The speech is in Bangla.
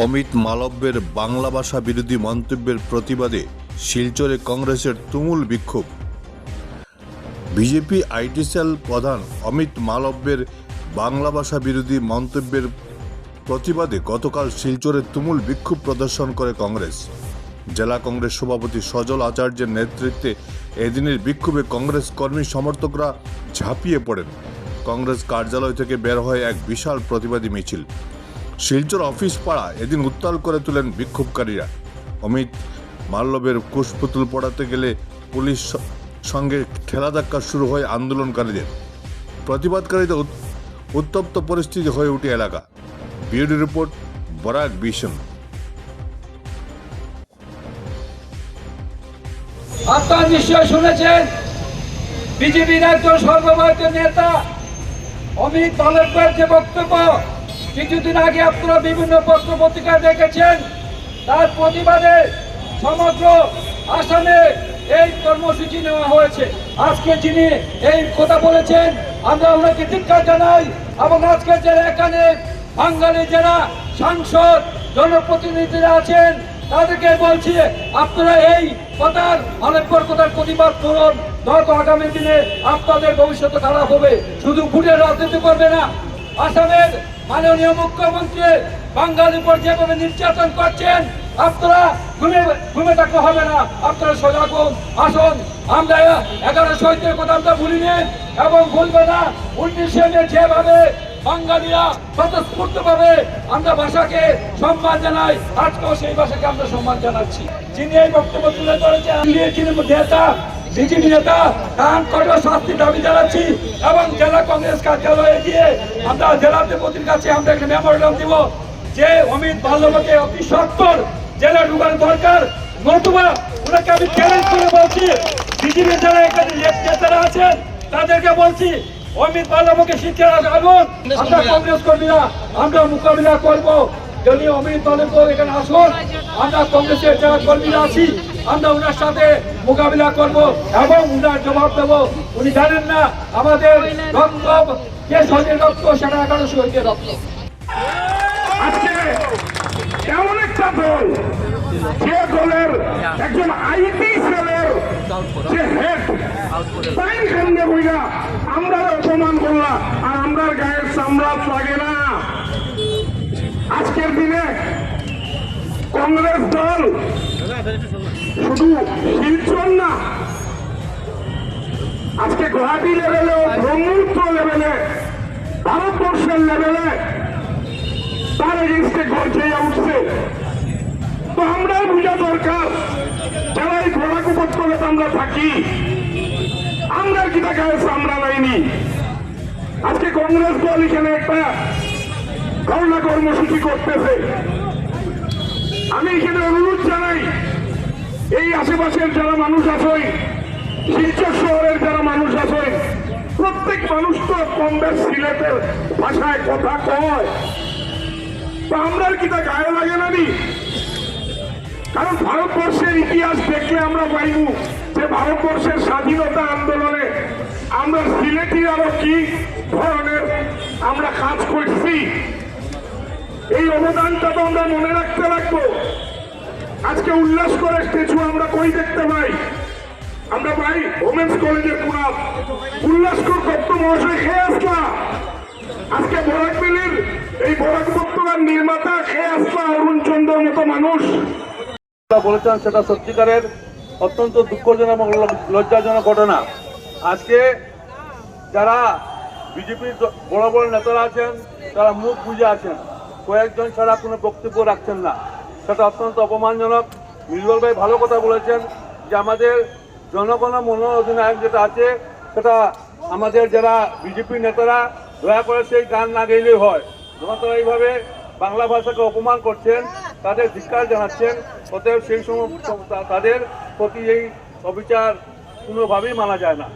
অমিত মালব্যের বাংলা ভাষা বিরোধী মন্তব্যের প্রতিবাদে শিলচরে কংগ্রেসের তুমুল বিক্ষোভ। বিজেপি আইটি সেল প্রধান অমিত মালব্যের বাংলা ভাষা বিরোধী মন্তব্যের প্রতিবাদে গতকাল শিলচরে তুমুল বিক্ষোভ প্রদর্শন করে কংগ্রেস। জেলা কংগ্রেস সভাপতি সজল আচার্যের নেতৃত্বে এদিনের বিক্ষোভে কংগ্রেস কর্মী সমর্থকরা ঝাঁপিয়ে পড়েন। কংগ্রেস কার্যালয় থেকে বের হয় এক বিশাল প্রতিবাদী মিছিল। শিলচর অফিস পাড়া এদিন উত্তাল করে তোলেন বিক্ষোভকারীরা। অমিত মাল্লবের কুশপুতুল পড়াতে গেলে পুলিশ সঙ্গে সঙ্গে ঠেলাধাক্কা শুরু হয় আন্দোলনকারীদের। প্রতিবাদকারীদের উত্তপ্ত পরিস্থিতি হয়ে উঠে এলাকা। Beauty report, Barak Vision. আপনারা নিশ্চয় শুনেছেন? বিজেপির একজন সর্বভারতীয় নেতা, অমিত মালব্যের যে বক্তব্য কিছুদিন আগে আপনারা বিভিন্ন পত্র পত্রিকায় দেখেছেন, তার প্রতিবাদে সমগ্র আসামে এই কর্মসূচি নেওয়া হয়েছে। আজকে যিনি এই কথা বলেছেন, আমরা ওনাকে ধিক্কার জানাই এবং আজকে যারা এখানে বাঙালি যারা সাংসদ, জনপ্রতিনিধিরা আছেন, তাদেরকে বলছি, আপনারা এই কথার মানব্যর কথার প্রতিবাদ করুন। নয়তো আগামী দিনে আপনাদের ভবিষ্যৎ খারাপ হবে। শুধু ভোটের রাজনীতি করবে না, আসামের মাননীয় মুখ্যমন্ত্রী, বাঙালির উপর যেভাবে নির্যাতন করছেন, আপনারা ঘুমে ঘুমে থাকতে হবে না। আপনারা সজাগ হন আসুন। আমরা এগারো শহীদের কথা আমরা ভুলিনি এবং ভুলবে না। উনিশে মে যেভাবে বাঙালিরা স্বতঃস্ফূর্ত ভাবে আমরা ভাষাকে সম্মান জানাই, আজকেও সেই ভাষাকে আমরা সম্মান জানাচ্ছি। যিনি এই বক্তব্য তুলে ধরেছেন নেতা বিজেপি নেতা তার কঠোর শাস্তি দাবি জানাচ্ছি এবং জেলা কংগ্রেস কার্যালয়ে গিয়ে আমরা জেলা deputy-র কাছে আমরা একটা মেমোরিয়াম দিব যে অমিত বাল্যবকে অতি সত্তর জেলা ঢুকানো দরকার। নতুবা ওনাকে আমি চ্যালেঞ্জ করে বলছি বিজেপি যারা এখানে নেতারা আছেন, তাদেরকে বলছি, অমিত বাল্যবকে শিক্ষা আনুন আমরা কংগ্রেস কর্মীরা আমরা মোকাবিলা করব। যদি অমিত বাল্যব এখানে আসুন, আমরা কংগ্রেসের যারা কর্মীরা আছি আমরা ওনার সাথে মোকাবিলা করব এবং উনার জবাব দেব। উনি জানেন না আমাদের রক্ত যে শহীদের রক্ত, সেটা এগারো শহীদের রক্ত। একটা আমরা আর আমরা গায়ের লাগে না। আজকের দিনে কংগ্রেস দল আজকে গুয়াহাটি লেভেলে, ব্রহ্মপুত্র লেভেলে, ভারতবর্ষের লেভেলে তার এগেনস্টে গর্জে উঠছে। তো আমরা বোঝা দরকার, যারা এই ঘোড়াক উপত্যকাতে আমরা থাকি আমরা কি টাকা আমরা নাইনি। আজকে কংগ্রেস দল এখানে একটা করোনা কর্মসূচি করতেছে। আমি এখানে অনুরোধ জানাই এই আশেপাশের যারা মানুষ আছেন শিলচর শহরের যারা মানুষ আছেন প্রত্যেক মানুষ তো কম বেশ সিলেটের ভাষায় কথা কয়। তো আমরা কি তা গায়ে লাগে না নি? কারণ ভারতবর্ষের ইতিহাস দেখলে আমরা পাইব যে ভারতবর্ষের স্বাধীনতা আন্দোলনে আমরা সিলেটি আরও কি ধরনের আমরা কাজ করছি। এই অবদানটা তো আমরা মনে রাখতে রাখব আজকে উল্লাস করে স্ট্যাচু আমরা কই দেখতে পাই? আমরা পাই ওমেন্স কলেজের পুরাপ উল্লাসকর দত্ত মহাশয়, খেয়ে আসলা আজকে বরাক মিলির, এই বরাক উপত্যকার নির্মাতা খেয়ে আসলা অরুণ চন্দ্র মতো মানুষ। বলেছেন, সেটা সত্যিকারের অত্যন্ত দুঃখজনক এবং লজ্জাজনক ঘটনা। আজকে যারা বিজেপির বড় বড় নেতারা আছেন, তারা মুখ বুঝে আছেন। কয়েকজন ছাড়া কোনো বক্তব্য রাখছেন না। সেটা অত্যন্ত অপমানজনক। নির্মল ভাই ভালো কথা বলেছেন যে আমাদের জনগণ মন অধিনায়ক যেটা আছে, সেটা আমাদের যারা বিজেপি নেতারা, দয়া করে সেই গান না গেলেই হয়। যখন এইভাবে বাংলা ভাষাকে অপমান করছেন, তাদের ধিক্কার জানাচ্ছেন, অতএব সেই সময় তাদের প্রতি এই অবিচার কোনোভাবেই মানা যায় না।